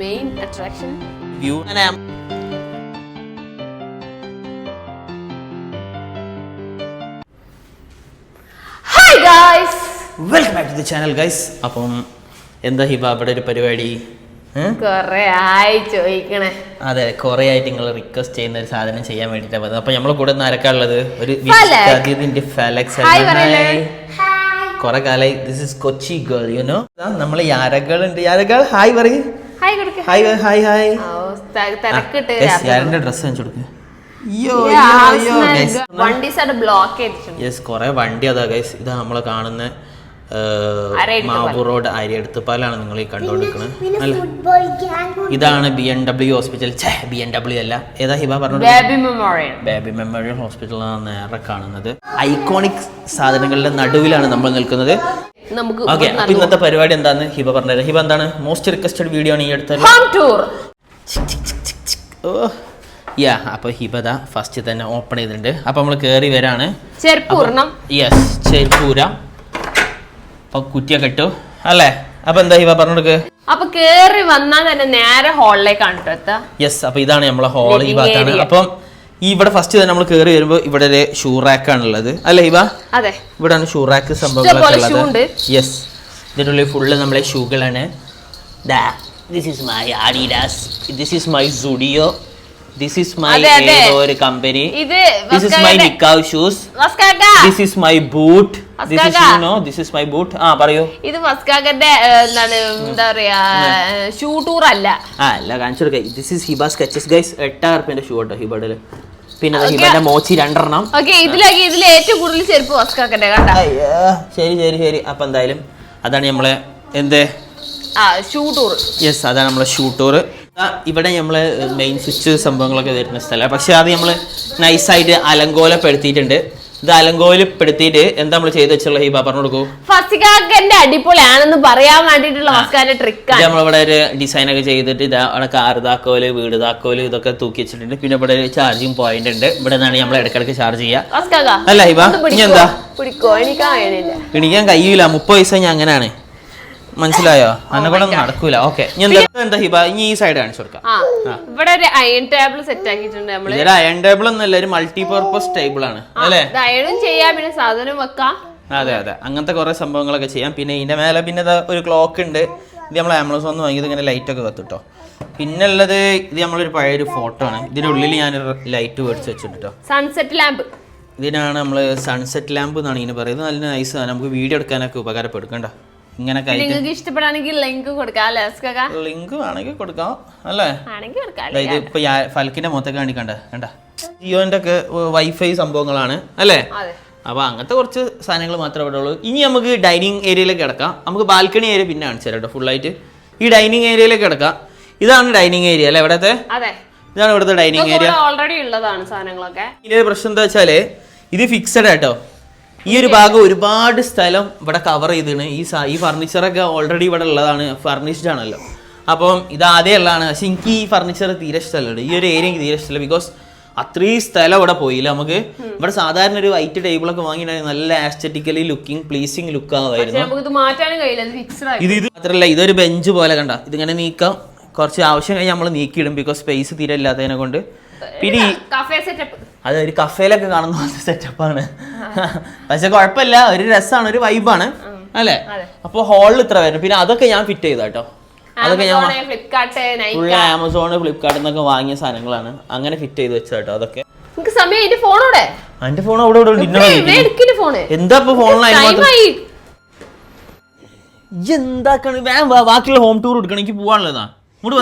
Main attraction view hi guys welcome back to the channel guys അപ്പം എന്താ ഹിബ അവിടെ ഒരു പരിപാടി? ഏ? കൊറേ ആയി ചോദിക്കണേ അതെ കുറെ ആയിട്ട് നിങ്ങൾ റിക്വസ്റ്റ് ചെയ്യുന്ന ഒരു സാധനം ചെയ്യാൻ വേണ്ടിയിട്ടാണ് വന്നത്. അപ്പൊ നമ്മളെ കൂടെ നരക്കാനുള്ളത് ഒരു ഫലക്. അതിന്റെ ഫലക്സ് ഹായ് പറയല്ലേ? കുറെ കാലായി. This is Kochi girl you know നമ്മളെ യാരകൾ ഉണ്ട്. യാരകൾ ഹായ് പറയ്. ഹായ് കൊടുക്ക. Hi hi hi dress yes കുറെ വണ്ടി അതാ ഗൈസ് ഇതാ നമ്മളെ കാണുന്ന. മാവൂർ റോഡ് അരിയെടുത്തുപാലാണ് നിങ്ങൾ ഈ കണ്ടുകൊണ്ടിരിക്കുന്നത് അല്ല? ഇതാണ് ബി എൻ ഡബ്ല്യു ഹോസ്പിറ്റൽ ഛേ ബി എൻ ഡബ്ല്യു അല്ല. ഏതാ ഹിബ പറഞ്ഞു ബേബി മെമ്മോറിയൽ ബേബി മെമ്മോറിയൽ ഹോസ്പിറ്റലാണ് നേരെ കാണുന്നത്. ഐക്കോണിക് സാധനങ്ങളുടെ നടുവിലാണ് നമ്മൾ നിൽക്കുന്നത്. നമുക്ക് ഓക്കെ അപ്പൊ ഇന്നത്തെ പരിപാടി എന്താന്ന് ഹിബ പറഞ്ഞത് ഹിബ എന്താണ്? മോസ്റ്റ് റിക്വസ്റ്റഡ് വീഡിയോ ആണ് ഈ അടുത്ത. ഹോം ടൂർ ഓ. യാ അപ്പൊ ഹിബദ ഫസ്റ്റ് തന്നെ ഓപ്പൺ ചെയ്തിട്ടുണ്ട്. അപ്പൊ നമ്മൾ കേറി വരാണ്. ചെരുപ്പൂർണം യെസ് ചെരുപ്പൂര അപ്പൊ കുറ്റിയൊക്കെ ഇട്ടു. അല്ലേ? അപ്പൊ എന്താ ഹിബ പറഞ്ഞു കൊടുക്ക് അപ്പൊ കേറി വന്നാൽ തന്നെ നേരെ ഹാളിലേക്കാണ് കേട്ടോ യെസ് അപ്പൊ ഇതാണ് നമ്മളെ ഹോൾ ഈ ഭാഗത്താണ്. അപ്പം ഈ ഇവിടെ ഫസ്റ്റ് തന്നെ നമ്മൾ കയറി വരുമ്പോൾ ഇവിടെ ഒരു ഷൂ റാക്ക് ഉള്ളത് അല്ലേ ഇവ അതെ. ഇവിടെയാണ് ഷൂ റാക്ക് സംഭവങ്ങളൊക്കെ. ഉള്ളത്. യെസ് ഇതിനുള്ളിൽ ഫുള്ള് നമ്മളെ ഷൂകളാണ് this is my Adidas this is my Zudio this is my. ഏതോ ഒരു company this is my നിക്കാവ് shoes this is my boot this is my boot ആ പറയൂ. ഇത് മസ്കാക്കന്റെ എന്താണ് എന്താ പറയാ ഷൂ ടൂർ അല്ല. ആ അല്ല കാണിച്ചു കൊടുക്കാം. This is Hiba Skechers guys എട്ടായിരം റുപ്യന്റെ ഷൂ കേട്ടോ ഹിബയുടെ പിന്നെ ഹിമന്റെ. ഹിബന്റെ മോച്ചി രണ്ടെണ്ണം. ഓക്കെ ഇതിലേക്ക് ഇതിൽ ഏറ്റവും കൂടുതൽ ചെരുപ്പ് മസ്കാക്കന്റെ കണ്ട അയ്യോ ശരി ശരി ശരി. അപ്പോൾ എന്തായാലും അതാണ് നമ്മളെ എന്തേ? ആ ഷൂ ടൂർ യെസ് അതാണ് നമ്മളെ ഷൂ ടൂർ ഇവിടെ നമ്മൾ മെയിൻ സ്വിച്ച് സംഭവങ്ങളൊക്കെ വരുന്ന സ്ഥലമാണ് പക്ഷെ അത് നമ്മൾ നൈസായിട്ട് അലങ്കോലപ്പെടുത്തിയിട്ടുണ്ട്. ഇത് അലങ്കോലപ്പെടുത്തിയിട്ട് എന്താ നമ്മൾ ചെയ്ത് വെച്ചുള്ള ഹീബ പറഞ്ഞു കൊടുക്കൂ. ഫസികാക്കന്റെ അടിപൊളിയാണെന്ന് പറയാൻ വേണ്ടിയിട്ടുള്ള മസ്കാന്റെ ട്രിക്കാണ് നമ്മളിവിടെ ഒരു ഡിസൈൻ ഒക്കെ ചെയ്തിട്ട് ഇതാ അവിടെ കാർ താക്കോൽ വീട് താക്കോൽ ഇതൊക്കെ തൂക്കി വെച്ചിട്ടുണ്ട്. പിന്നെ ഇവിടെ ഒരു ചാർജിങ് പോയിന്റ് ഉണ്ട്. ഇവിടെ നിന്നാണ് നമ്മൾ ഇടക്കിടക്ക് ചാർജ് ചെയ്യുക. അല്ല ഹിബ ഇനി എന്താ? പിടിക്കാൻ കഴിയൂല. മുപ്പത് വയസ്സായി ഞാൻ അങ്ങനെയാണ് മനസ്സിലായോ? അന്നെ കൂടെ ഒന്നും നടക്കൂല. ഓക്കെ എന്താ ഹിബ? ഇനി ഈ സൈഡ് കാണിച്ചു കൊടുക്കാം. ഇവിടെ ഒരു അയൺ ടേബിൾ സെറ്റ് ആക്കിയിട്ടുണ്ട് നമ്മൾ. അയൺ ടേബിൾ ഒന്നല്ല ഒരു മൾട്ടി പർപ്പസ് ടേബിൾ ആണ് അല്ലേ? അയണും ചെയ്യാം പിന്നെ സാധനം വെക്കാം. അതെ അതെ. അങ്ങനത്തെ കുറെ സംഭവങ്ങളൊക്കെ ചെയ്യാം. പിന്നെ ഇതിന്റെ മേലെ പിന്നെ ഒരു ക്ലോക്ക് ഉണ്ട്. ഇത് നമ്മൾ ആമസോൺ വാങ്ങിയത് ഇങ്ങനെ ലൈറ്റ് ഒക്കെ കത്തുട്ടോ. പിന്നെ ഉള്ളത് ഇത് നമ്മളൊരു പഴയൊരു ഫോട്ടോ ആണ്. ഇതിന്റെ ഉള്ളിൽ ഞാൻ ലൈറ്റ് മേടിച്ച് വെച്ചിട്ടോ സൺസെറ്റ് ലാമ്പ് ഇതിനാണ് നമ്മൾ സൺസെറ്റ് ലാമ്പ് എന്നാണ് ഇതിന് പറയുന്നത്. നല്ല നൈസാണ് നമുക്ക് വീഡിയോ എടുക്കാനൊക്കെ ഉപകാരപ്പെടും. കണ്ട? ആയിട്ട് നിങ്ങൾക്ക് ഇഷ്ടപ്പെടുകയാണെങ്കിൽ ലിങ്ക് കൊടുക്കാം അല്ലേ ലിങ്ക് വേണമെങ്കിൽ കൊടുക്കാം അല്ലേ? ആണെങ്കിൽ കൊടുക്കാം ഇത് ഇപ്പൊ ഫൽക്കിന്റെ മൊത്തം കാണിക്കണ്ട കണ്ട? ജിയോന്റെ ഒക്കെ വൈഫൈ സംഭവങ്ങളാണ് അല്ലേ? അതെ. അപ്പൊ അങ്ങനത്തെ കുറച്ച് സാധനങ്ങൾ മാത്രമേ ഇവിടെ ഉള്ളൂ. ഇനി നമുക്ക് ഡൈനിങ് ഏരിയയിലേക്ക് കിടക്കാം. നമുക്ക് ബാൽക്കണി ഏരിയ പിന്നെ കാണിച്ചു തരാം കേട്ടോ ഫുള്ളായിട്ട് ഈ ഡൈനിങ് ഏരിയയിലേക്ക് കിടക്കാം. ഇതാണ് ഡൈനിങ് ഏരിയ അല്ലേ ഇവിടത്തെ? ഇതാണ് ഇവിടുത്തെ ഡൈനിങ് ഏരിയ ഓൾറെഡി ഉള്ളതാണ് സാധനങ്ങളൊക്കെ. ഇനി പ്രശ്നം എന്താ വെച്ചാൽ ഇത് ഫിക്സഡ് ആട്ടോ ഈ ഒരു ഭാഗം ഒരുപാട് സ്ഥലം ഇവിടെ കവർ ചെയ്തിന് ഈ ഈ ഫർണിച്ചറൊക്കെ ഓൾറെഡി ഇവിടെ ഉള്ളതാണ്. ഫർണിഷ്ഡ് ആണല്ലോ. അപ്പം ഇത് ആദ്യം ഉള്ളതാണ്. പക്ഷെ എനിക്ക് ഈ ഫർണിച്ചർ തീരെ ഇഷ്ടമല്ല ഈ ഒരു ഏരിയ എനിക്ക് തീരെ ഇഷ്ടമല്ല. ബിക്കോസ് അത്രയും സ്ഥലം ഇവിടെ പോയില്ല. നമുക്ക് ഇവിടെ സാധാരണ ഒരു വൈറ്റ് ടേബിളൊക്കെ വാങ്ങിയിട്ടുണ്ടെങ്കിൽ നല്ല ആസ്തറ്റിക്കലി ലുക്കിംഗ് പ്ലീസിങ് ലുക്ക് ആവുമായിരുന്നു. നമുക്ക് ഇത് ഇത് മാത്രമല്ല ഇതൊരു ബെഞ്ച് പോലെ കണ്ട? ഇതിങ്ങനെ നീക്കാം. കുറച്ച് ആവശ്യം കഴിഞ്ഞാൽ നമ്മൾ നീക്കിയിടും. ബിക്കോസ് സ്പേസ് തീരെ ഇല്ലാത്തതിനെ കൊണ്ട്. പിന്നെ അത് ഒരു കഫേലൊക്കെ കാണുന്ന പോലത്തെ സെറ്റപ്പാണ്. പക്ഷെ കുഴപ്പമില്ല ഒരു രസമാണ് ഒരു വൈബാണ് അല്ലേ? അപ്പോൾ അപ്പൊ ഹാളിൽ ഇത്ര വരും പിന്നെ അതൊക്കെ ഞാൻ ഫിറ്റ് ചെയ്ത കേട്ടോ അതൊക്കെ ഞാൻ ഫ്ലിപ്കാർട്ട് ഫുൾ ആമസോൺ ഫ്ലിപ്കാർട്ടിൽ നിന്നൊക്കെ വാങ്ങിയ സാധനങ്ങളാണ്. അങ്ങനെ ഫിറ്റ് ചെയ്ത് വെച്ചത് കേട്ടോ അതൊക്കെ. എന്റെ ഫോൺ അവിടെ? ഇവിടെ എന്താ ടൈമായി എന്താക്കാണ് ബാക്കിയുള്ള ഹോം ടൂർ എടുക്കണം. എനിക്ക് പോവാനുള്ളതാ.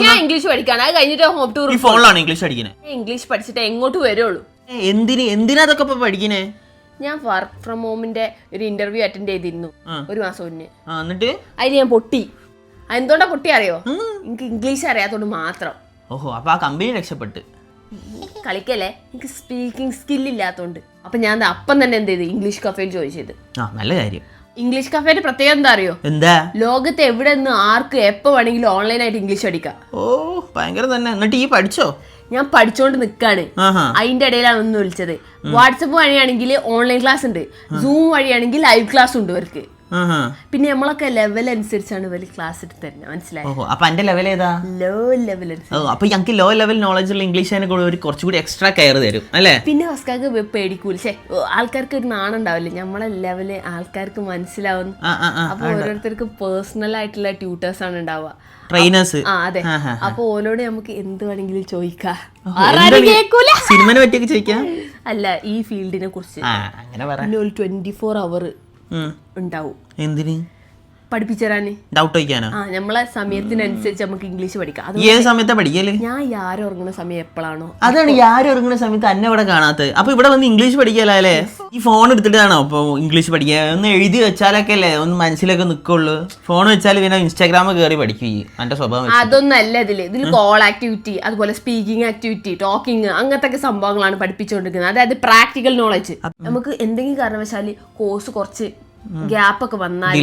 ഞാൻ ഇംഗ്ലീഷ് പഠിക്കാണ്. അത് കഴിഞ്ഞിട്ട് ഹോം ടൂർ ഫോണിലാണ് ഇംഗ്ലീഷ് പഠിക്കണേ? ഇംഗ്ലീഷ് പഠിച്ചിട്ട് എങ്ങോട്ട് വരുള്ളൂ? എന്തിന് എന്തിനാ അതൊക്കെ ഇപ്പൊ പഠിക്കണേ? ഞാൻ വർക്ക് ഫ്രം ഹോമിന്റെ ഒരു ഇന്റർവ്യൂ അറ്റൻഡ് ചെയ്തിരുന്നു ഒരു മാസം മുന്നേ. എന്നിട്ട്? അതിന് ഞാൻ പൊട്ടി. എന്തുകൊണ്ടാ പൊട്ടി അറിയോ? എനിക്ക് ഇംഗ്ലീഷ് അറിയാത്തോണ്ട് മാത്രം. ഓഹോ അപ്പൊ ആ കമ്പനി രക്ഷപ്പെട്ട്. കളിക്കല്ലേ? എനിക്ക് സ്പീക്കിംഗ് സ്കിൽ ഇല്ലാത്തോണ്ട്. അപ്പൊ ഞാൻ അപ്പം തന്നെ എന്ത് ചെയ്തു? ഇംഗ്ലീഷ് കഫേയിൽ ചോദിച്ചത് ആ നല്ല കാര്യം. ഇംഗ്ലീഷ് കഫേന്റെ പ്രത്യേകത എന്താ അറിയോ? എന്താ? ലോകത്ത് എവിടെ നിന്ന് ആർക്ക് എപ്പോ വേണമെങ്കിലും ഓൺലൈനായിട്ട് ഇംഗ്ലീഷ് പഠിക്കാം. ഓ ഭയങ്കര തന്നെ. എന്നിട്ട് ഈ പഠിച്ചോ? ഞാൻ പഠിച്ചോണ്ട് നിക്കാണ്. ആഹാ. അതിന്റെ ഇടയിലാണ് ഒന്ന് വിളിച്ചത്. വാട്സപ്പ് വഴിയാണെങ്കിൽ ഓൺലൈൻ ക്ലാസ് ഉണ്ട്. സൂം വഴിയാണെങ്കിൽ ലൈവ് ക്ലാസ് ഉണ്ട് ഇവർക്ക്. ആഹാ. പിന്നെ നമ്മളൊക്കെ ലെവൽ അനുസരിച്ചാണ് ഇവർ ക്ലാസ് എടുത്ത് തരുന്നത് മനസ്സിലായി? ഓഹോ അപ്പൊ എന്റെ ലെവൽ ഏതാ? ലോ ലെവൽ ഓ അപ്പൊ ഞങ്ങൾക്ക് ലോ ലെവൽ നോളജ് ഉള്ള ഇംഗ്ലീഷ് കൂടി ഒരു കുറച്ചുകൂടി എക്സ്ട്രാ കെയർ തരും അല്ലേ? പിന്നെ ഹസ്കാക്ക് പേടിക്കൂല. ആൾക്കാർക്ക് ഒരു നാണം ഉണ്ടാവില്ല. നമ്മളെ ലെവൽ ആൾക്കാർക്ക് ആ അപ്പൊ ഓരോരുത്തർക്ക് പേഴ്സണൽ ആയിട്ടുള്ള ട്യൂട്ടേഴ്സ് ആണ് ഉണ്ടാവുക. ട്രെയിനേഴ്സ് അതെ. അപ്പൊ ഓനോട് നമുക്ക് എന്ത് വേണമെങ്കിലും ചോദിക്കാം. സിനിമനെ പറ്റിയൊക്കെ ചോദിക്കാം? അല്ല ഈ ഫീൽഡിനെ കുറിച്ച്. Twenty four hour. ഉണ്ടാവും. എന്തിന്? പഠിപ്പിച്ചു തരാന് ഡൗട്ട് ചോദിക്കാനോ? ആ നമ്മളെ സമയത്തിനനുസരിച്ച് നമുക്ക് ഇംഗ്ലീഷ് പഠിക്കാം. ഏത് സമയത്താ പഠിക്കൽ? ഞാൻ ആരും ഉറങ്ങുന്ന സമയം എപ്പോഴാണോ അതാണ് ആരും ഉറങ്ങുന്ന സമയത്ത് അന്നെ ഇവിടെ കാണാത്തത്. അപ്പൊ ഇവിടെ വന്ന് ഇംഗ്ലീഷ് പഠിക്കലല്ലേ ഈ ഫോൺ എടുത്തിട്ടാണോ ഇപ്പൊ ഇംഗ്ലീഷ് പഠിക്കുക ഒന്ന് എഴുതി വെച്ചാലൊക്കെ അല്ലേ? ഒന്ന് മനസ്സിലൊക്കെ നിക്കുള്ളൂ. ഫോൺ വെച്ചാൽ പിന്നെ ഇൻസ്റ്റാഗ്രാം കയറി പഠിക്കും എന്റെ സ്വഭാവം അതൊന്നല്ല ഇതിൽ. ഇതിൽ കോൾ ആക്ടിവിറ്റി അതുപോലെ സ്പീക്കിംഗ് ആക്ടിവിറ്റി ടോക്കിംഗ് അങ്ങനത്തെ സംഭവങ്ങളാണ് പഠിപ്പിച്ചുകൊണ്ടിരിക്കുന്നത് അതായത് പ്രാക്ടിക്കൽ നോളജ് നമുക്ക് എന്തെങ്കിലും കാരണവശാൽ കോഴ്സ് കുറച്ച് ഗ്യാപ്പ് ഒക്കെ വന്നാൽ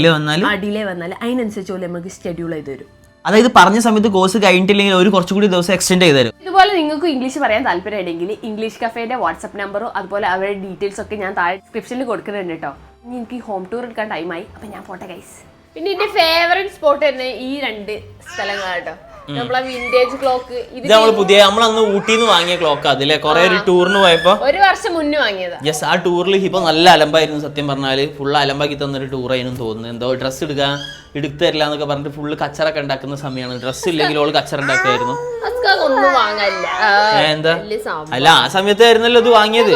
ഡിലേ വന്നാൽ അതിനനുസരിച്ച് പോലെ നമുക്ക് ഷെഡ്യൂൾ ചെയ്ത് തരും. അതായത് പറഞ്ഞ സമയത്ത് കോഴ്സ് കഴിഞ്ഞിട്ടില്ലെങ്കിൽ ഒരു കുറച്ചുകൂടി ദിവസം എക്സ്റ്റെൻഡ് ചെയ്ത് തരും. ഇതുപോലെ നിങ്ങൾക്ക് ഇംഗ്ലീഷ് പറയാൻ താല്പര്യമുണ്ടെങ്കിൽ ഇംഗ്ലീഷ് കഫേന്റെ വാട്സ്ആപ്പ് നമ്പറും അതുപോലെ അവരുടെ ഡീറ്റെയിൽസ് ഒക്കെ ഞാൻ താഴെ ഡിസ്ക്രിപ്ഷനിൽ കൊടുക്കുന്നുണ്ട് കേട്ടോ. ഇനി എനിക്ക് ഹോം ടൂർ എടുക്കാൻ ടൈമായി അപ്പൊ ഞാൻ പോട്ടെ ഗൈസ് പിന്നെ എന്റെ ഫേവറേറ്റ് സ്പോട്ട് തന്നെ ഈ രണ്ട് സ്ഥലങ്ങളാണ് കേട്ടോ. നമ്മളെ വിന്റേജ് ക്ലോക്ക് ഇത് നമ്മൾ പുതിയ നമ്മളന്ന് ഊട്ടിന്ന് വാങ്ങിയ ക്ലോക്ക് അതിലെ കുറെ ഒരു ടൂറിന് പോയപ്പോ ഒരു വർഷം മുന്നേ വാങ്ങിയതാ. യെസ് ആ ടൂറിൽ ഇപ്പൊ നല്ല അലമ്പായിരുന്നു സത്യം പറഞ്ഞാൽ. ഫുൾ അലമ്പാക്കി തന്നൊരു ടൂർ ആയിരുന്നു തോന്നുന്നു. എന്തോ ഡ്രസ്സ് എടുക്കാൻ എടുത്തു തരില്ല എന്നൊക്കെ പറഞ്ഞിട്ട് ഫുള്ള് കച്ചറൊക്കെ ഉണ്ടാക്കുന്ന സമയമാണ്. ഡ്രസ്സ് ഇല്ലെങ്കിൽ ഓൾ കച്ചറ ആ, എന്താ? അല്ല ആ സമയത്തായിരുന്നല്ലോ ഇത് വാങ്ങിയത്.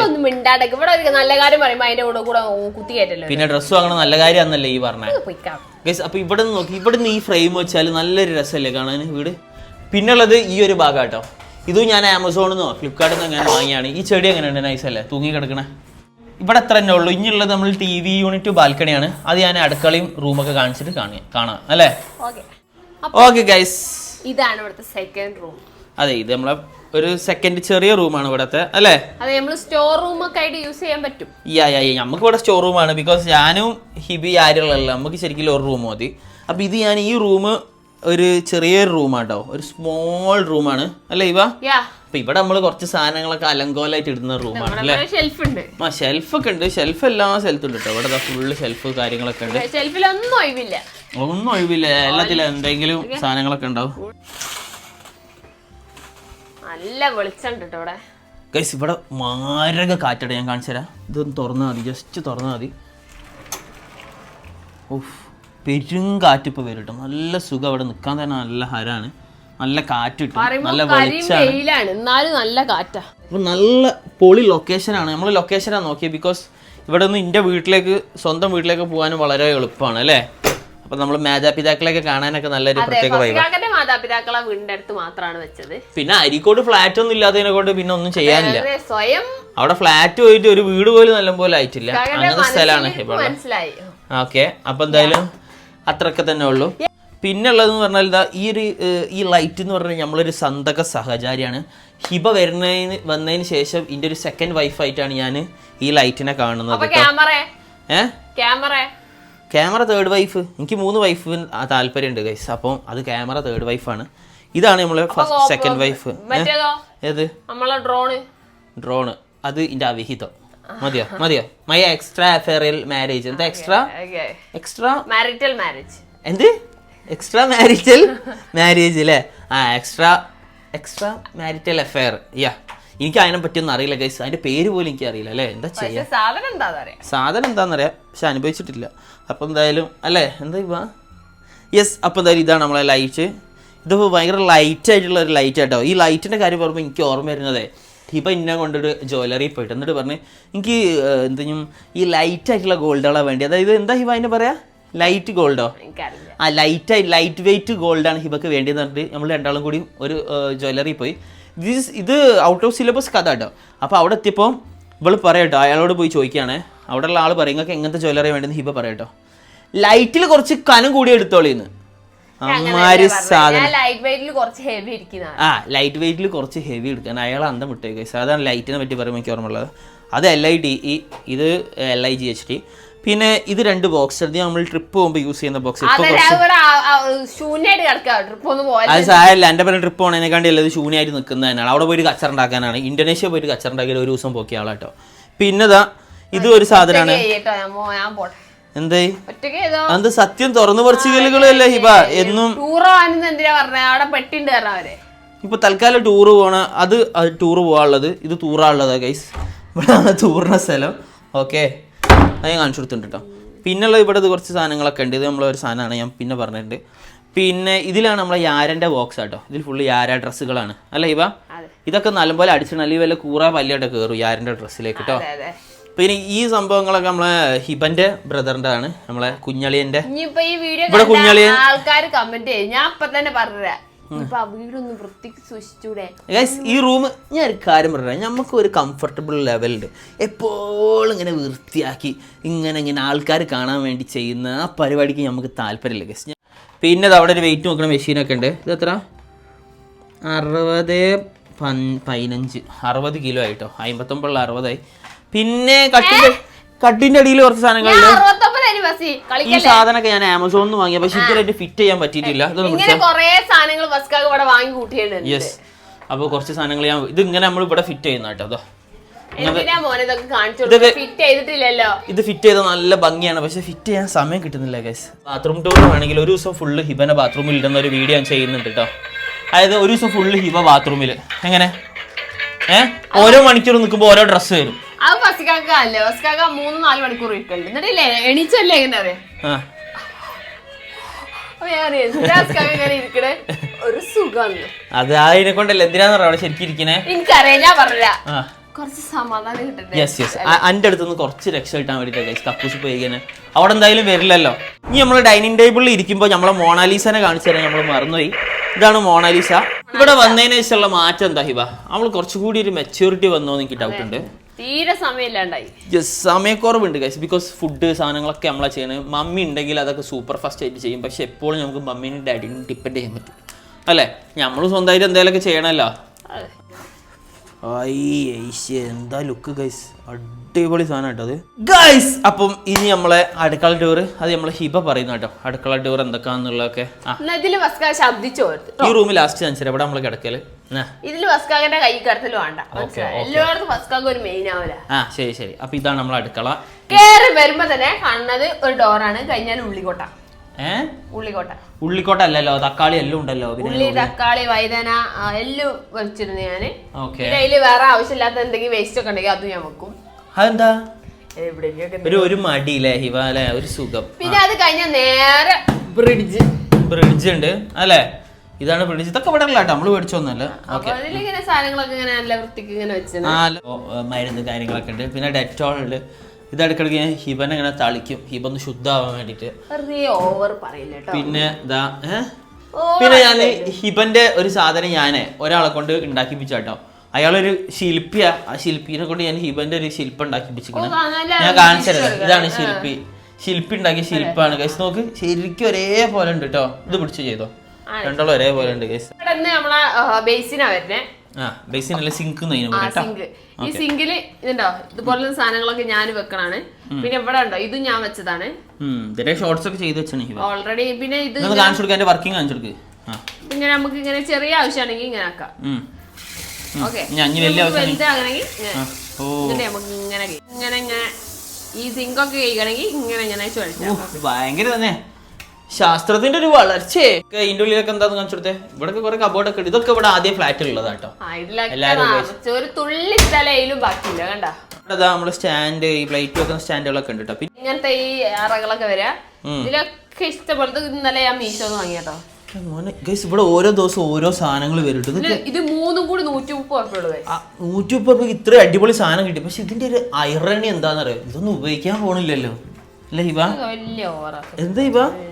നല്ല കാര്യം പറയുമ്പോ അതിന്റെ കൂടെ കൂടെ കുത്തി കയറ്റല്ലോ പിന്നെ ഡ്രസ്സ് വാങ്ങണ നല്ല കാര്യമാണെന്നല്ലേ ഈ പറഞ്ഞ. ഗൈസ് അപ്പോൾ ഇവിടെ നിന്ന് നോക്കി ഇവിടെ നിന്ന് ഈ ഫ്രെയിം വെച്ചാൽ നല്ലൊരു രസമല്ലേ കാണാൻ വീട്? പിന്നുള്ളത് ഈ ഒരു ഭാഗം കേട്ടോ ഇതും ഞാൻ ആമസോണിൽ നിന്നോ ഫ്ലിപ്കാർട്ടിൽ നിന്ന് അങ്ങനെ വാങ്ങിയാണ്. ഈ ചെടി എങ്ങനെയുണ്ട്? നൈസ് അല്ലേ? തൂങ്ങി കിടക്കണേ. ഇവിടെ അത്ര തന്നെ ഉള്ളൂ. ഇനിയുള്ളത് നമ്മൾ ടി വി യൂണിറ്റ് ബാൽക്കണിയാണ് അത് ഞാൻ അടുക്കളയും റൂമൊക്കെ കാണിച്ചിട്ട് കാണാം അല്ലേ? ഓക്കെ ഗൈസ് ഇതാണ് ഇവിടുത്തെ സെക്കൻഡ് റൂം അതെ ഇത് നമ്മളെ ഒരു സെക്കൻഡ് ചെറിയ റൂമാണ് ഇവിടത്തെ അല്ലേ? അതെ നമ്മൾ സ്റ്റോർ റൂം ഒക്കെ ആയിട്ട് യൂസ് ചെയ്യാൻ പറ്റും. യാ യാ നമുക്ക് ഇവിടെ സ്റ്റോർ റൂമാണ് ബിക്കോസ് ഞാനും ഹിബി ആരുള്ളല്ലോ നമുക്ക് ശരിക്കും ഒരു റൂം മതി. അപ്പോൾ ഇത് ഞാൻ ഈ റൂം ഒരു ചെറിയ റൂമാട്ടോ ഒരു സ്മോൾ റൂമാണ് അല്ലേ ഇവ? അപ്പൊ ഇവിടെ നമ്മൾ കുറച്ച് സാധനങ്ങളൊക്കെ അലങ്കോലായിട്ട് ഇടുന്ന റൂമാണ് അല്ലേ? ഷെൽഫ് ആ ഷെൽഫൊക്കെ ഉണ്ട്. ഷെൽഫ് എല്ലാ സ്ഥലത്തും ഉണ്ട് കേട്ടോ ഇവിടെ ഫുള്ള് ഷെൽഫ് കാര്യങ്ങളൊക്കെ ഉണ്ട്. ഒന്നും ഒഴിവില്ല. ഒന്നും ഒഴിവില്ല. എല്ലാത്തിലും എന്തെങ്കിലും സാധനങ്ങളൊക്കെ ഉണ്ടാവും. നല്ല വെളിച്ചുണ്ട് കേട്ടോ ഇവിടെ. ഗൈസ് ഇവിടെ മാരക കാറ്റട ഞാൻ കാണിച്ചു തരാം. ഇതൊന്ന് തുറന്നാൽ മതി ജസ്റ്റ് തുറന്നാൽ മതി. ഓഫ് പെരും കാറ്റ് ഇപ്പോൾ വരും കേട്ടോ നല്ല സുഖം അവിടെ നിൽക്കാൻ തന്നെ നല്ല ഹരാണ്. നല്ല കാറ്റ് കിട്ടും. നല്ല വെളിച്ചാണ് എന്നാലും നല്ല കാറ്റാ. അപ്പോൾ നല്ല പൊളി ലൊക്കേഷനാണ് നമ്മൾ ലൊക്കേഷനാണ് നോക്കിയത് ബിക്കോസ് ഇവിടെ നിന്ന് എന്റെ വീട്ടിലേക്ക് സ്വന്തം വീട്ടിലേക്ക് പോകാനും വളരെ എളുപ്പമാണ് അല്ലേ? അപ്പോൾ നമ്മൾ മാതാപിതാക്കളെയൊക്കെ കാണാനൊക്കെ നല്ലൊരു പ്രത്യേക മാതാപിതാക്കളെ വീടിന്റെ അടുത്ത് മാത്രമാണ് വെച്ചത്. പിന്നെ അരിക്കോട് ഫ്ലാറ്റ് ഒന്നും ഇല്ലാത്തതിനെ കൊണ്ട് പിന്നെ ഒന്നും ചെയ്യാനില്ല. സ്വയം അവിടെ ഫ്ലാറ്റ് പോയിട്ട് ഒരു വീട് പോലും നല്ല പോലെ ആയിട്ടില്ല അങ്ങനത്തെ സ്ഥലമാണ് മനസ്സിലായി. ഓക്കെ അപ്പൊ എന്തായാലും അത്രയൊക്കെ തന്നെ ഉള്ളൂ. പിന്നെ ഉള്ളതെന്ന് പറഞ്ഞാൽ ഇതാ ഈ ഒരു ഈ ലൈറ്റ് എന്ന് പറഞ്ഞാൽ നമ്മളൊരു സന്തക സഹചാരിയാണ്. ഹിബ വരുന്നതിന് വന്നതിന് ശേഷം ഇതിന്റെ ഒരു സെക്കൻഡ് വൈഫായിട്ടാണ് ഞാൻ ഈ ലൈറ്റിനെ കാണുന്നത് ഏഹ് ക്യാമറ ക്യാമറ തേർഡ് വൈഫ് എനിക്ക് മൂന്ന് വൈഫ് താല്പര്യമുണ്ട് ഗൈസ് അപ്പം അത് ക്യാമറ തേർഡ് വൈഫാണ് ഇതാണ് നമ്മളെ ഫസ്റ്റ് സെക്കൻഡ് വൈഫ് ഏത്? നമ്മളെ ഡ്രോണ് ഡ്രോണ് അത് ഇതിന്റെ അവിഹിതം. മതിയോ? മതിയോ? മൈ എക്സ്ട്രാ അഫെറിയൽ മാരേജ് എന്താ എക്സ്ട്രാ എക്സ്ട്രാ മാരിറ്റൽ മാരേജ് എന്ത്? എക്സ്ട്രാ മാരിറ്റൽ മാരേജ് അല്ലേ ആ extra extra marital affair yeah എനിക്ക് അതിനെ പറ്റിയൊന്നും അറിയില്ല ഗൈസ് അതിന്റെ പേര് പോലും എനിക്ക് അറിയില്ല അല്ലേ? എന്താ ചെയ്യാ? സാധനം എന്താണെന്നറിയാം സാധനം എന്താണെന്നറിയാം പക്ഷെ അനുഭവിച്ചിട്ടില്ല. അപ്പോൾ എന്തായാലും അല്ലേ? എന്താ ഇവ? യെസ് അപ്പോൾ എന്തായാലും ഇതാണ് നമ്മളെ ലൈറ്റ് ഇത് ഭയങ്കര ലൈറ്റ് ആയിട്ടുള്ള ഒരു ലൈറ്റ് ആട്ടോ. ഈ ലൈറ്റിന്റെ കാര്യം പറയുമ്പോൾ എനിക്ക് ഓർമ്മ വരുന്നതേ ഇപ്പം ഇന്നെ കൊണ്ടൊരു ജ്വല്ലറി പോയിട്ട് എന്നിട്ട് പറഞ്ഞ് എനിക്ക് എന്തെങ്കിലും ഈ ലൈറ്റ് ആയിട്ടുള്ള ഗോൾഡുകളാണ് വേണ്ടി അതായത് എന്താ ഹിബ അതിന് പറയാ? ലൈറ്റ് ഗോൾഡോ ആ ലൈറ്റ് ലൈറ്റ് വെയിറ്റ് ഗോൾഡാണ് ഹിബക്ക് വേണ്ടിയെന്ന് പറഞ്ഞിട്ട് നമ്മൾ രണ്ടാളും കൂടി ഒരു ജ്വല്ലറി പോയി. ദിസ് ഇത് ഔട്ട് ഓഫ് സിലബസ് കഥ കേട്ടോ അപ്പോൾ അവിടെ എത്തിയപ്പോൾ ഇവൾ പറയട്ടോ അയാളോട് പോയി ചോദിക്കുകയാണ്. അവിടെയുള്ള ആൾ പറയും നിങ്ങൾക്ക് എങ്ങനത്തെ ജ്വല്ലറി വേണ്ടെന്ന് ഹിബ പറയട്ടോ. ലൈറ്റിൽ കുറച്ച് കനം കൂടി എടുത്തോളിന്ന്. അമ്മാര് സാധനം. ആ ലൈറ്റ് വെയിറ്റിൽ കുറച്ച് ഹെവി എടുക്കാൻ. അയാൾ അന്തം വിട്ടേ സാധാരണ ലൈറ്റിനെ പറ്റി പറയുമ്പോൾ എനിക്ക് ഓർമ്മയുള്ളത്. അത് എൽ ഐ ഡി ഇ ഇത് L I G H D പിന്നെ ഇത് രണ്ട് ബോക്സ് നമ്മൾ ട്രിപ്പ് പോകുമ്പോൾ യൂസ് ചെയ്യുന്ന ബോക്സ് അതെ ഇവിടെ സാരല്ല എന്റെ പേര് ട്രിപ്പ് പോണതിനെക്കാണ്ടി എല്ലാവരും ശൂന്യമായിട്ട് നിൽക്കുന്നതിനാണ് അവിടെ പോയിട്ട് കച്ചറ ഉണ്ടാക്കാനാണ്. ഇന്തോനേഷ്യ പോയിട്ട് കച്ചറ ഉണ്ടാക്കിയാൽ ഒരു ദിവസം പോക്കിയ ആളാട്ടോ. പിന്നെ ഇതാ ഒരു സാധനമാണ് എന്തേ? അത് സത്യം തുറന്നു പറിച്ചുകലുകളല്ലേ ഹിബ? എന്നും ഇപ്പൊ തൽക്കാലം ടൂർ പോണ അത് ടൂർ പോകാനുള്ളത് ഇത് തൂറാനുള്ളതാ ഗൈസ് ഇവിടെയാണ് ടൂറിന സ്ഥലം. ഓക്കെ അത് ഞാൻ കാണിച്ചു കൊടുത്തിട്ടുണ്ട് കേട്ടോ ഇവിടെ കുറച്ച് സാധനങ്ങളൊക്കെ ഉണ്ട്. ഇത് നമ്മളൊരു സാധനമാണ് ഞാൻ പിന്നെ പറഞ്ഞിട്ടുണ്ട്. പിന്നെ ഇതിലാണ് നമ്മളെ യാരന്റെ ബോക്സ് ആട്ടോ. ഇതിൽ ഫുള്ള് യാര ഡ്രസ്സുകളാണ്. അല്ല ഇവ. ഇതൊക്കെ നല്ലപോലെ അടിച്ചിട്ട് അല്ലെങ്കിൽ വല്ല കൂറ പല്ലിയുടെ കയറും യാരന്റെ ഡ്രസ്സിലേക്ക് കേട്ടോ പിന്നെ ഈ സംഭവങ്ങളൊക്കെ നമ്മളെ ഹിബന്റെ ബ്രദറിന്റെ ആണ് നമ്മളെ കുഞ്ഞളിയന്റെ ഇനിയിപ്പൊ ഈ വീഡിയോ ഇവിടെ കുഞ്ഞളിയൻ ആൾക്കാർ കമന്റ് ഞാൻ ഇപ്പൊ തന്നെ പറഞ്ഞുതരാം. ഇപ്പൊ ആ വീടൊന്ന് വൃത്തിക്ക് സൂക്ഷിച്ചൂടെ? ഗൈസ് ഈ റൂം ഞാൻ ഒരു കാര്യം പറഞ്ഞു നമുക്ക് ഒരു കംഫർട്ടബിൾ ലെവലുണ്ട് എപ്പോഴും ഇങ്ങനെ വൃത്തിയാക്കി ഇങ്ങനെ ഇങ്ങനെ ആൾക്കാർ കാണാൻ വേണ്ടി ചെയ്യുന്ന ആ പരിപാടിക്ക് നമുക്ക് താല്പര്യമില്ല ഗൈസ് പിന്നെ അവിടെ ഒരു വെയിറ്റ് നോക്കുന്ന മെഷീനൊക്കെ ഉണ്ട്. ഇത് എത്ര? അറുപത് പതിനഞ്ച്. അറുപത് കിലോ ആയിട്ടോ അമ്പത്തൊമ്പതിൽ അറുപതായി. പിന്നെ കട്ടിന്റെ കട്ടിന്റെ അടിയിൽ കുറച്ച് സാധനങ്ങളുണ്ട്. ഈ സാധനമൊക്കെ ഞാൻ ആമസോണിൽ വാങ്ങിയ പക്ഷെ ഇതുവരെ ഫിറ്റ് ചെയ്യാൻ പറ്റിയിട്ടില്ല. ഇങ്ങനെ കൊറേ സാധനങ്ങൾ ബസ്കാക്ക് ഇവിടെ വാങ്ങി കൂട്ടിയിട്ടുണ്ട്. യെസ് അപ്പോൾ കുറച്ച് സാധനങ്ങൾ ഞാൻ ഇത് ഇങ്ങനെ നമ്മൾ ഇവിടെ ഫിറ്റ് ചെയ്യുന്ന കേട്ടോ അതോ ഇത് ഫിറ്റ് ചെയ്ത നല്ല ഭംഗിയാണ് പക്ഷെ ഫിറ്റ് ചെയ്യാൻ സമയം കിട്ടുന്നില്ല ഗൈസ് ബാത്റൂം ടൂർ ആണെങ്കിൽ ഒരു ദിവസം ഫുള്ള് ഹിബന ബാത്റൂമിൽ ഇടുന്ന ഒരു വീഡിയോ ഞാൻ ചെയ്യുന്നുണ്ട് കേട്ടോ. അതായത് ഒരു ദിവസം ഫുള്ള് ഹിബ ബാത്റൂമിൽ എങ്ങനെ? ഏഹ് ഓരോ മണിക്കൂർ നിൽക്കുമ്പോൾ ഓരോ ഡ്രസ്സ് വരും. അത് പസിക്കാക്കല്ലേ അല്ലേ? ബസ്കാക്ക മൂന്ന് നാല് മണിക്കൂർ ഇരിക്കലുണ്ട്. എന്നിട്ടില്ലേ എണീച്ചല്ലേ എങ്ങനെ അറിയാം? ഒരു സുഖമാണ് അത് അതിനെ കൊണ്ടല്ല? എന്തിനാന്ന് പറയാം അവിടെ ശരിക്കും ഇരിക്കണേ? എനിക്കറിയാം ഞാൻ പറഞ്ഞ കുറച്ച് സമാധാനം കിട്ടട്ടെ? യെസ് യെസ് എന്റെ കുറച്ച് രക്ഷ കിട്ടാൻ വേണ്ടിയിട്ട് ഗൈസ് കക്കൂസ് പോയിങ്ങനെ അവിടെ എന്തായാലും വരില്ലല്ലോ. ഇനി നമ്മൾ ഡൈനിങ് ടേബിളിൽ ഇരിക്കുമ്പോൾ നമ്മളെ മോണാലിസനെ കാണിച്ചു തരാൻ നമ്മൾ മറന്നുപോയി. ഇതാണ് മോണാലിസ. ഇവിടെ വന്നതിന് ശേഷമുള്ള മാറ്റം എന്താ ഹിബ? അവൾ കുറച്ചുകൂടി ഒരു മെച്യൂരിറ്റി വന്നോ എന്ന് എനിക്ക് ഡൗട്ട് ഉണ്ട്. തീരെ സമയമില്ലാണ്ടായി. യെസ് സമയക്കുറവുണ്ട് ഗൈസ് ബിക്കോസ് ഫുഡ് സാധനങ്ങളൊക്കെ നമ്മളാ ചെയ്യണത് മമ്മി ഉണ്ടെങ്കിൽ അതൊക്കെ സൂപ്പർ ഫാസ്റ്റ് ആയിട്ട് ചെയ്യും. പക്ഷെ എപ്പോഴും നമുക്ക് മമ്മീനും ഡാഡിനും ഡിപ്പെൻഡ് ചെയ്യാൻ പറ്റും. അല്ലേ? നമ്മൾ സ്വന്തമായിട്ട് എന്തെങ്കിലുമൊക്കെ ചെയ്യണമല്ലോ. എന്താ ലുക്ക് ഗൈസ് അടിപൊളി സാധനം കേട്ടോ അത്. ഗൈസ് അപ്പം ഇനി നമ്മളെ അടുക്കള ടൂർ അത് നമ്മളെ ഹിബ പറയുന്ന കേട്ടോ. അടുക്കള ടൂർ എന്തൊക്കെയാന്നുള്ളതൊക്കെ. ഇതിൽ ശബ്ദിച്ചു? ഈ റൂമിൽ ലാസ്റ്റ് ചാൻസ് എവിടെ നമ്മൾ കിടക്കൽ. ഇതിൽ വസ്കാകന്റെ കൈ കടത്തൽ വേണ്ട? എല്ലായിടത്തും ബസ്കാക ഒരു മെയിൻ ആവില്ല ആ ശരി ശരി. അപ്പൊ ഇതാണ് നമ്മളെ അടുക്കള. കേറി വരുമ്പോ തന്നെ കാണുന്നത് ഒരു ഡോറാണ് കഴിഞ്ഞാൽ ഉള്ളിക്കോട്ട. ഉള്ളിക്കോട്ട. ഉള്ളിക്കോട്ട അല്ലല്ലോ തക്കാളി എല്ലാം ഉണ്ടല്ലോ പിന്നെ ഉള്ളി തക്കാളി വൈദന ആ, എല്ലാം വെച്ചിരുന്നു ഓക്കെ. പിന്നെ അതിൽ വേറെ ആവശ്യമില്ലാത്ത എന്തെങ്കിലും വേസ്റ്റ് ഒക്കെ ഉണ്ടെങ്കിൽ അതും ഞാൻ വെക്കും. അതെന്താ? എവിടേക്കൊക്കെ ഒരു ഒരു മടിയില്ലേ അല്ലേ? ഒരു സുഖം. പിന്നെ അത് കഴിഞ്ഞ നേരെ ബ്രിഡ്ജ് ബ്രിഡ്ജ് ഉണ്ട് അല്ലേ? ഇതാണ് ബ്രിഡ്ജ് ഇതൊക്കെ ഇവിടെ ഉള്ള നമ്മൾ അപ്പൊ അതിലിങ്ങനെ സാധനങ്ങളൊക്കെ ഇങ്ങനെ നല്ല വൃത്തിക്ക് ഇങ്ങനെ വെച്ചത്. ഓ, മരുന്ന് കാര്യങ്ങളൊക്കെ ഉണ്ട്. പിന്നെ ഡെറ്റോൾ ഉണ്ട്. ഇത് ഇടയ്ക്കിടയ്ക്ക് ഞാൻ ഹിബനെ ഇങ്ങനെ തളിക്കും. ഹിബ ഒന്ന് ശുദ്ധമാവാൻ വേണ്ടിട്ട് ഓവർ പറയില്ല പിന്നെ ഇതാ പിന്നെ ഞാൻ ഹിബന്റെ ഒരു സാധനം ഞാൻ ഒരാളെ കൊണ്ട് ഉണ്ടാക്കിപ്പിച്ച കേട്ടോ അയാളൊരു ശില്പിയാ. ആ ശില്പിനെ കൊണ്ട് ഞാൻ ഹിബന്റെ ഒരു ശില്പം ഉണ്ടാക്കിപ്പിച്ചിരിക്കുന്നു ഞാൻ കാണിച്ചത് ഇതാണ് ശില്പി. ശില്പി ഉണ്ടാക്കിയ ശില്പാണ്. ഗൈസ് നോക്ക് ശരിക്കും ഒരേപോലെ ഉണ്ട് കേട്ടോ ഇത് പിടിച്ചു ചെയ്തോ? രണ്ടോളം ഒരേപോലെ ഉണ്ട് ഗൈസ് നമ്മളെ ബേസിനാ വരുന്നേ. ആ ബേസിനല്ല സിങ്ക് സിങ്ക് ഈ സിങ്കിൽ ഇതുണ്ടോ? ഇതുപോലുള്ള സാധനങ്ങളൊക്കെ ഞാൻ വെക്കണാണ്. പിന്നെ ഇവിടെ ഉണ്ടോ? ഇതും ഞാൻ വെച്ചതാണ്. ഷോർട്സ് ഒക്കെ ചെയ്ത് വെച്ചാണ് ഓൾറെഡി പിന്നെ ഇത് കാണിച്ചു കൊടുക്കാൻ എന്റെ വർക്കിംഗ് കാണിച്ചു കൊടുക്ക്. ആ. ഇങ്ങനെ നമുക്ക് ഇങ്ങനെ ചെറിയ ആവശ്യമാണെങ്കിൽ ഇങ്ങനെ ആക്കാം. ഓക്കെ വലുതാകണമെങ്കിൽ ഇങ്ങനെ. ഇങ്ങനെ ഇങ്ങനെ ഈ സിങ്കൊക്കെ കഴിക്കണമെങ്കിൽ ഇങ്ങനെ ഇങ്ങനെ ചുഴറ്റാം ഭയങ്കര തന്നെ. ശാസ്ത്രത്തിന്റെ ഒരു വളർച്ചയെ ഇതിന്റെ ഉള്ളിലൊക്കെ എന്താന്ന് കാണിച്ചു കൊടുത്തേ ഇവിടെ കുറെ കബോർഡൊക്കെ ഉണ്ട്. ഇതൊക്കെ ഇവിടെ ആദ്യം ഫ്ലാറ്റ് ഉള്ളതാട്ടോ. ഒരു തുള്ളി സ്ഥലയിലും ബാക്കിയില്ല കണ്ട? നമ്മൾ സ്റ്റാൻഡ് ഈ പ്ലേറ്റ് വെക്കുന്ന സ്റ്റാൻഡുകളൊക്കെ ഉണ്ട് കേട്ടോ പിന്നെ ഇങ്ങനത്തെ ഈ അറകളൊക്കെ വരാ. ഇതിലൊക്കെ ഇഷ്ടപ്പെടുന്നത് ഇന്നലെ ഞാൻ മീശോന്ന് വാങ്ങിയാട്ടോ മോനെ ഗൈസ് ഇവിടെ ഓരോ ദിവസം ഓരോ സാധനങ്ങൾ വരും ഇത് മൂന്നും കൂടി നൂറ്റി മുപ്പത് നൂറ്റി മുപ്പത് ഇത്ര അടിപൊളി സാധനം കിട്ടി. പക്ഷെ ഇതിന്റെ ഒരു ഐറണി എന്താണെന്നറിയോ ഇതൊന്നും ഉപയോഗിക്കാൻ പോണില്ലല്ലോ. അല്ലേ ഓവറാ എന്താ ഏ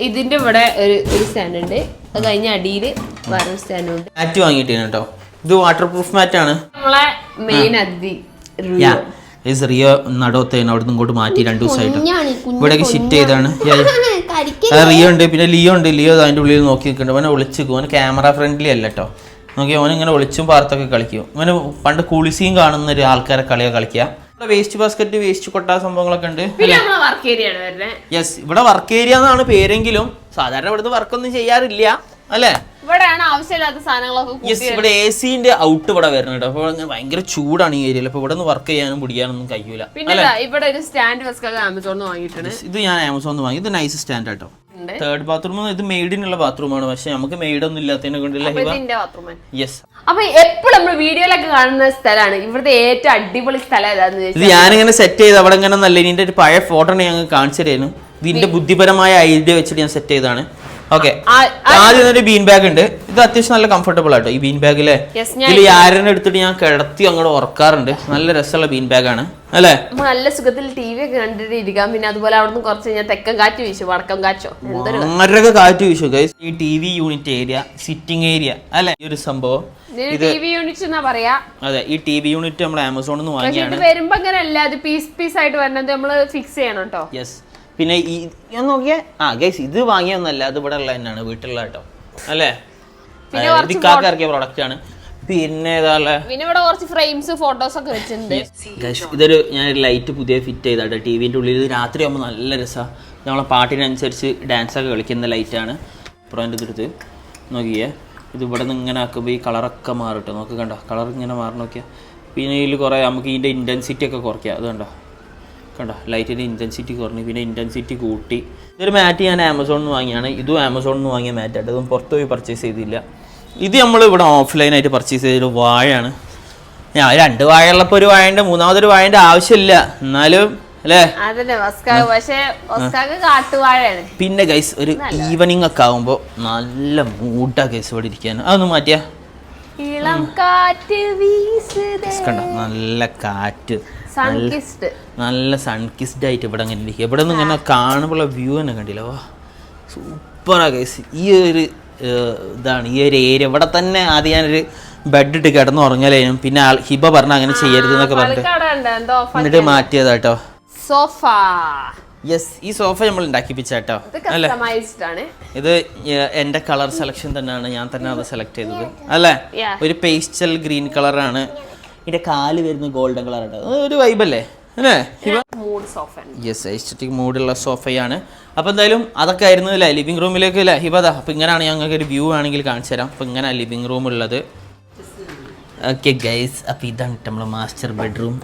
ഇതിന്റെ ഇവിടെ ഒരു ഒരു സ്റ്റാൻഡ് ഉണ്ട്. അത് കഴിഞ്ഞ അടിയിൽ വേറെ സ്റ്റാൻഡ് ഉണ്ട്. മാറ്റ് വാങ്ങിയിട്ടാണ് കേട്ടോ. ഇത് വാട്ടർ പ്രൂഫ് മാറ്റ് ആണ്. നമ്മളെ മെയിൻ അതിഥി റിയോ. നടോത്തേന് അവിടുന്ന് ഇങ്ങോട്ട് മാറ്റി രണ്ടു ദിവസമായിട്ട് ഇവിടേക്ക് ഷിറ്റ് ചെയ്താണ്. യാ. ആ, റിയോ ഉണ്ട് പിന്നെ ലിയോ ഉണ്ട്. ലിയോ അതിന്റെ ഉള്ളിൽ നോക്കി നിൽക്കുന്നുണ്ട്. അവനെ ഒളിച്ചു അവന് ക്യാമറ ഫ്രണ്ട്ലി അല്ല കേട്ടോ. നോക്കി അവൻ ഇങ്ങനെ ഒളിച്ചും പാർത്തൊക്കെ കളിക്കും. അവന് പണ്ട് കുളിസിയും കാണുന്ന ഒരു ആൾക്കാരെ കളിയാ കളിക്കുക. വേസ്റ്റ് ബാസ്ക്കറ്റ് വേസ്റ്റ് കൊട്ട സംഭവങ്ങളൊക്കെ ഉണ്ട്. പിന്നെ നമ്മളെ വർക്ക് ഏരിയ ആണ് വരുന്നത് യെസ് ഇവിടെ വർക്ക് ഏരിയ എന്നാണ് പേരെങ്കിലും. സാധാരണ ഇവിടുന്ന് വർക്കൊന്നും ചെയ്യാറില്ല. അല്ലേ? ഇവിടെയാണ് ആവശ്യമില്ലാത്ത സാധനങ്ങളൊക്കെ യെസ് ഇവിടെ എ സിന്റെ ഔട്ട് ഇവിടെ വരുന്നുണ്ട്. അപ്പൊ ഭയങ്കര ചൂടാണ് ഈ ഏരിയയിൽ അപ്പൊ ഇവിടെ നിന്ന് വർക്ക് ചെയ്യാനും പിടിക്കാനൊന്നും കഴിയൂല. പിന്നെ ഇവിടെ ഒരു സ്റ്റാൻഡ് വെസ്കൊക്കെ ആമസോണിൽ വാങ്ങിയിട്ടുണ്ട്. ഇത് ഞാൻ ആമസോണിൽ വാങ്ങി. ഇത് നൈസ് സ്റ്റാൻഡ് ആട്ടോ. തേർഡ് ബാത്റൂം ഇത് മെയ്ഡിനുള്ള ബാത്റൂമാണ് പക്ഷെ നമുക്ക് മെയ്ഡൊന്നും ഇല്ലാത്തതിനെ കൊണ്ടുള്ള യെസ് അപ്പൊ എപ്പോഴും നമ്മൾ വീഡിയോയിലൊക്കെ കാണുന്ന സ്ഥലമാണ്. ഇവിടുത്തെ ഏറ്റവും അടിപൊളി സ്ഥലം ഏതാന്ന് ഇത് ഞാനിങ്ങനെ സെറ്റ് ചെയ്ത് അവിടെ ഇങ്ങനെ നല്ല ഇതിന്റെ ഒരു പഴയ ഫോട്ടോ ഞങ്ങൾ കാണിച്ചു തരുന്നു ഇതിന്റെ ബുദ്ധിപരമായ ഐഡിയ വെച്ചിട്ട് ഞാൻ സെറ്റ് ചെയ്താണ് ഓക്കെ ആദ്യം ഒരു ബീൻ ബാഗ് ഉണ്ട്. ഇത് അത്യാവശ്യം നല്ല കംഫർട്ടബിൾ ആട്ടോ. ഈ ബീൻ ബാഗിലെ ഇതിൽ ആരനെ എടുത്തിട്ട് ഞാൻ കിടത്തി അങ്ങോട്ട് ഉറക്കാറുണ്ട്. നല്ല രസമുള്ള ബീൻ ബാഗാണ് അല്ലേ? നമുക്ക് നല്ല സുഖത്തിൽ ടി വി ഒക്കെ കണ്ടിട്ട് ഇരിക്കാം പിന്നെ അതുപോലെ അവിടുന്ന് കുറച്ച് കഴിഞ്ഞാൽ തെക്കൻ കാറ്റ് വീശു വടക്കം കാറ്റോ. അങ്ങനെയൊക്കെ കാറ്റ് വീശു ഈ T V unit area sitting area അല്ലെ? ഈ ഒരു സംഭവം. ടി വി യൂണിറ്റ് എന്നാ പറയാ. അതെ ഈ ടി വി യൂണിറ്റ് നമ്മൾ ആമസോണിൽ നിന്ന് വാങ്ങിയാണ്. വരുമ്പോ അങ്ങനെ അല്ല അത് പീസ് പീസ് ആയിട്ട് വരുന്നത് നമ്മൾ ഫിക്സ് ചെയ്യണം കേട്ടോ യെസ് പിന്നെ ഈ ഞാൻ നോക്കിയേ ആ ഗൈസ് ഇത് വാങ്ങിയൊന്നല്ല അത് ഇവിടെ ഉള്ള തന്നെയാണ് വീട്ടിലുള്ള കേട്ടോ. അല്ലേ? ഇക്കാക്ക ഇറക്കിയ പ്രൊഡക്റ്റ് ആണ്. പിന്നെ പിന്നെ ഇവിടെ കുറച്ച് ഫ്രെയിംസ് ഫോട്ടോസ് ഒക്കെ വെച്ചിട്ടുണ്ട്. ഇതൊരു ഞാൻ ലൈറ്റ് പുതിയ ഫിറ്റ് ചെയ്താട്ടോ ടി വിന്റെ ഉള്ളിൽ രാത്രി ആകുമ്പോൾ നല്ല രസമാണ് നമ്മളെ പാട്ടിനനുസരിച്ച് ഡാൻസ് ഒക്കെ കളിക്കുന്ന ലൈറ്റാണ് അപ്പുറം എന്റെ അടുത്ത് നോക്കിയേ ഇത് ഇവിടെ നിന്ന് ഇങ്ങനെ ആക്കുമ്പോൾ ഈ കളറൊക്കെ മാറും കേട്ടോ. നോക്ക് കണ്ടോ കളർ ഇങ്ങനെ മാറി നോക്കിയാൽ പിന്നെ ഇതിൽ കുറേ നമുക്ക് ഇതിന്റെ ഇന്റൻസിറ്റി ഒക്കെ കുറയ്ക്കാം. അത് കണ്ടോ? കണ്ടോ? ലൈറ്റിന്റെ ഇന്റൻസിറ്റി കുറഞ്ഞു പിന്നെ ഇന്റൻസിറ്റി കൂട്ടി. ഇതൊരു മാറ്റ് ഞാൻ ആമസോണിൽ നിന്ന് വാങ്ങിയാണ്. ഇതും ആമസോണിൽ നിന്ന് വാങ്ങിയ മാറ്റാണ് ഇതും പുറത്ത് പോയി പർച്ചേസ് ചെയ്തില്ല. ഇത് നമ്മൾ ഇവിടെ ഓഫ്ലൈനായിട്ട് പർച്ചേസ് ചെയ്തൊരു വാഴയാണ്. ഞാൻ രണ്ട് വാഴയുള്ളപ്പോൾ ഒരു വാഴന്റെ മൂന്നാമതൊരു വാഴന്റെ ആവശ്യമില്ല. എന്നാലും അല്ലേ? പിന്നെ ഗൈസ് ഒരു ഈവനിങ് ഒക്കെ ആകുമ്പോൾ നല്ല മൂഡാ ഗൈസ് ഇവിടെ ഇരിക്കാൻ. അതൊന്ന് മാറ്റിയാ. നല്ല കാറ്റ്. നല്ല സൺകിസ്ഡ് ആയിട്ട് ഇവിടെ അങ്ങനെ ഇരിക്കും. ഇവിടെ നിന്ന് ഇങ്ങനെ കാണുമ്പോൾ വ്യൂ തന്നെ കണ്ടില്ല. വാ സൂപ്പറാ ഗൈസ് ഈ ഒരു ഇതാണ് ഈ ഒരു ഏരിയ ഇവിടെ തന്നെ ആദ്യം ഞാനൊരു ബെഡ് ഇട്ട് കിടന്ന് ഉറങ്ങലേനും പിന്നെ ഹിബ പറഞ്ഞ അങ്ങനെ ചെയ്യരുത് എന്നൊക്കെ പറഞ്ഞിട്ട് എന്നിട്ട് മാറ്റിയതാട്ടോ. സോഫ യെസ് ഈ സോഫ നമ്മൾ ഉണ്ടാക്കിപ്പിച്ചാട്ടോ. അല്ലെ? ഇത് എന്റെ കളർ സെലക്ഷൻ തന്നെയാണ് ഞാൻ തന്നെ അത് സെലക്ട് ചെയ്തത്. അല്ലേ? ഒരു പേസ്റ്റൽ ഗ്രീൻ കളറാണ് ഇതിന്റെ കാൽ വരുന്ന ഗോൾഡൻ കളർ ഉണ്ട് ഒരു വൈബല്ലേ അല്ലേ? യെസ് എസ്റ്ററ്റിക് മൂഡുള്ള സോഫയാണ്. അപ്പോൾ എന്തായാലും അതൊക്കെ ആയിരുന്നു അല്ലേ? ലിവിംഗ് റൂമിലേക്ക് അല്ലേ? ഹിബദ അപ്പോൾ ഇങ്ങനെയാണ് ഞങ്ങൾക്ക് ഒരു വ്യൂ ആണെങ്കിൽ കാണിച്ചു തരാം. അപ്പോൾ ഇങ്ങനെ ലിവിംഗ് റൂം ഉള്ളത്. ഓക്കെ ഗൈസ് അപ്പോൾ ഇതാണ് നമ്മൾ മാസ്റ്റർ ബെഡ്റൂം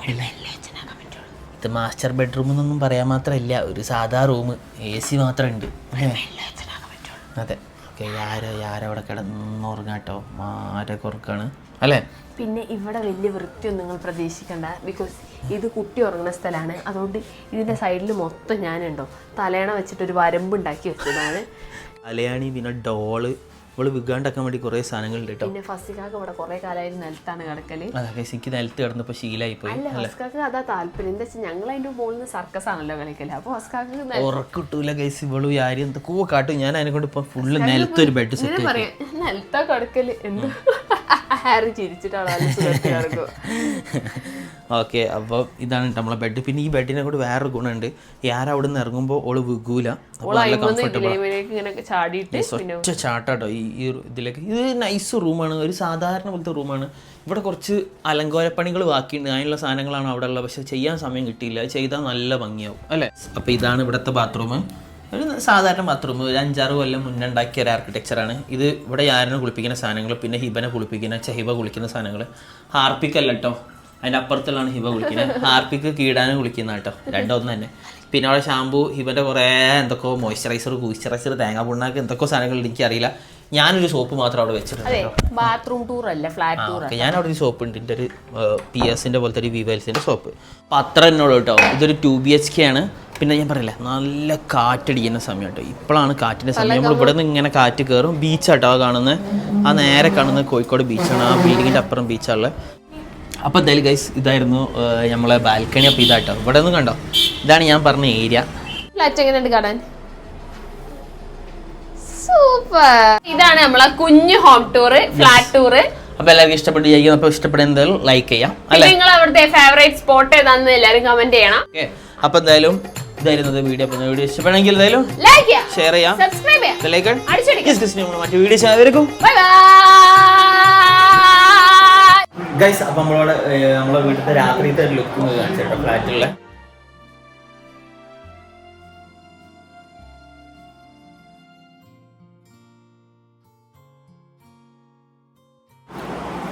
ഇത് മാസ്റ്റർ ബെഡ്റൂം എന്നൊന്നും പറയാൻ മാത്രമല്ല ഒരു സാധാ റൂം എ സി മാത്രം ഉണ്ട് അതെ. ഓക്കെ ആരോ ആരോ അവിടെ കിടന്നുറങ്ങാട്ടോ ആരെ കുറക്കാണ്. അല്ലേ? പിന്നെ ഇവിടെ വലിയ വൃത്തിയൊന്നും നിങ്ങൾ പ്രതീക്ഷിക്കണ്ട. ബിക്കോസ് ഇത് കുട്ടി ഉറങ്ങുന്ന സ്ഥലമാണ്. അതുകൊണ്ട് ഇതിന്റെ സൈഡിൽ മൊത്തം ഞാനുണ്ടോ. തലേണ വെച്ചിട്ട് ഒരു വരമ്പ് ഉണ്ടാക്കി വെച്ചതാണ്. തലയാണി പിന്നെ ഡോൾ. ഇവൾ വിഗാണ്ടാക്കാൻ വേണ്ടി കുറേ സാധനങ്ങളുണ്ട് കേട്ടോ പിന്നെ ഫസിക്കാക്ക് ഇവിടെ കുറെ കാലമായിട്ട് നിലത്താണ് കിടക്കൽ. അതെ എനിക്ക് നിലത്ത് കിടന്നപ്പോൾ ശീലമായി പോയി അല്ല അതാ താല്പര്യം. എന്താ വെച്ചാൽ ഞങ്ങൾ അതിന്റെ മുകളിൽ നിന്ന് സർക്കസ് ആണല്ലോ കളിക്കൽ. ഉറക്കിട്ടൂല ഗൈസ് ഇവളു ആരും എന്തൊക്കെയോ കാട്ടും. ഞാൻ അതിനെ കൊണ്ട് ഇപ്പൊ ഫുള്ള് നിലത്തൊരു ബെഡ് സെറ്റ് പറയാം നിലത്താ കിടക്കൽ. എന്ത്? ഹാരി ചിരിച്ചിട്ടാണ് ഓക്കെ അപ്പോൾ ഇതാണ് നമ്മളെ ബെഡ് പിന്നെ ഈ ബെഡിനെ കൂടി വേറൊരു ഗുണമുണ്ട്. അവിടെ നിന്ന് ഇറങ്ങുമ്പോൾ ഓൾ വിഗൂല. ഒറ്റ ചാട്ടാട്ടോ ഈ ഈ ഇതിലേക്ക്. ഇത് നൈസ് റൂമാണ് ഒരു സാധാരണ പോലത്തെ റൂമാണ് ഇവിടെ കുറച്ച് അലങ്കോലപ്പണികൾ ബാക്കിയുണ്ട്. അതിനുള്ള സാധനങ്ങളാണ് അവിടെ ഉള്ളത്. പക്ഷെ ചെയ്യാൻ സമയം കിട്ടിയില്ല. ചെയ്താൽ നല്ല ഭംഗിയാവും. അല്ലേ? അപ്പോൾ ഇതാണ് ഇവിടുത്തെ ബാത്റൂം ഒരു സാധാരണ ബാത്റൂം ഒരു അഞ്ചാറ് കൊല്ലം മുന്നേ ഉണ്ടാക്കിയ ഒരു ആർക്കിടെക്ചറാണ് ഇത് ഇവിടെ യാരനെ കുളിപ്പിക്കുന്ന സാധനങ്ങൾ പിന്നെ ഹിബനെ കുളിപ്പിക്കുന്ന ചഹിബ ഹിബ കുളിക്കുന്ന സാധനങ്ങൾ ഹാർപ്പിക്കല്ല കേട്ടോ അതിന്റെ അപ്പുറത്തുള്ളതാണ് ഹിബ കുളിക്കുന്നത് ഹാർപ്പിക്ക് കീടാനും കുളിക്കുന്ന കേട്ടോ രണ്ടൊന്നും തന്നെ. പിന്നെ അവിടെ ഷാമ്പു ഹിബന്റെ കുറേ എന്തൊക്കെയോ മോയ്സ്ചറൈസർ കൂയിസ്ചറൈസർ തേങ്ങാ പുണ്ണാക്ക് എന്തൊക്കെയോ സാധനങ്ങൾ എനിക്കറിയില്ല. ഞാനൊരു സോപ്പ് മാത്രം അവിടെ വെച്ചിട്ടുണ്ട് അതെ ബാത്റൂം ടൂർ അല്ല ഫ്ലാറ്റ് ടൂർ ഞാൻ അവിടെ ഒരു സോപ്പ് ഉണ്ട്. എന്റെ ഒരു പി എസിന്റെ പോലത്തെ ഒരു വിവൽസിന്റെ സോപ്പ് അപ്പം അത്ര എന്നോട് കേട്ടോ. ഇതൊരു ടു ബി എച്ച് കെ ആണ്. പിന്നെ ഞാൻ പറയില്ല നല്ല കാറ്റടിക്കുന്ന സമയം കേട്ടോ. ഇപ്പോഴാണ് കാറ്റിന്റെ സമയം. നമ്മൾ ഇവിടെ നിന്ന് ഇങ്ങനെ കാറ്റ് കയറും ബീച്ചാട്ടോ കാണുന്നത് ആ നേരെ കാണുന്നത് കോഴിക്കോട് ബീച്ചാണ് ആ ബിൽഡിങ്ങിന്റെ അപ്പുറം ബീച്ചാണുള്ളത് അപ്പോൾ എന്തായാലും ഗൈസ് ഇതായിരുന്നു നമ്മളെ ബാൽക്കണി അപ്പോൾ ഇതാട്ടോ. ഇവിടെ നിന്ന് കണ്ടോ? ഇതാണ് ഞാൻ പറഞ്ഞ ഏരിയ ഫ്ലാറ്റ് എങ്ങനെയുണ്ട് കാണാൻ? സൂപ്പർ ഇതാണ് നമ്മളെ കുഞ്ഞു ഹോം ടൂർ ഫ്ലാറ്റ് ടൂർ അപ്പൊ എല്ലാവർക്കും ഇഷ്ടപ്പെട്ട് അപ്പോൾ ഇഷ്ടപ്പെടുന്ന ലൈക്ക് ചെയ്യാം. അല്ലെ? നിങ്ങൾ അവിടുത്തെ ഫേവറേറ്റ് സ്പോട്ട് ഏതാണെന്ന് എല്ലാവരും കമന്റ് ചെയ്യണം. ഓക്കെ അപ്പോൾ എന്തായാലും ഇതായിരുന്നത് വീഡിയോ അപ്പോൾ വീഡിയോ ഇഷ്ടപ്പെടണമെങ്കിൽ എന്തായാലും ലൈക്ക് ചെയ്യാം. ഷെയർ ചെയ്യാം. സബ്സ്ക്രൈബ് ചെയ്യാം. ലൈക്ക് അടിച്ചടിക്കാം മറ്റു വീഡിയോസ് ആയിരിക്കും ബൈ ബൈ ഗൈസ് അപ്പൊ നമ്മളോട് നമ്മളെ വീട്ടിലത്തെ രാത്രിത്തെ ലുക്ക് കാണിച്ചിട്ടോ ഫ്ലാറ്റിലുള്ള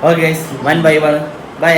okay one by one bye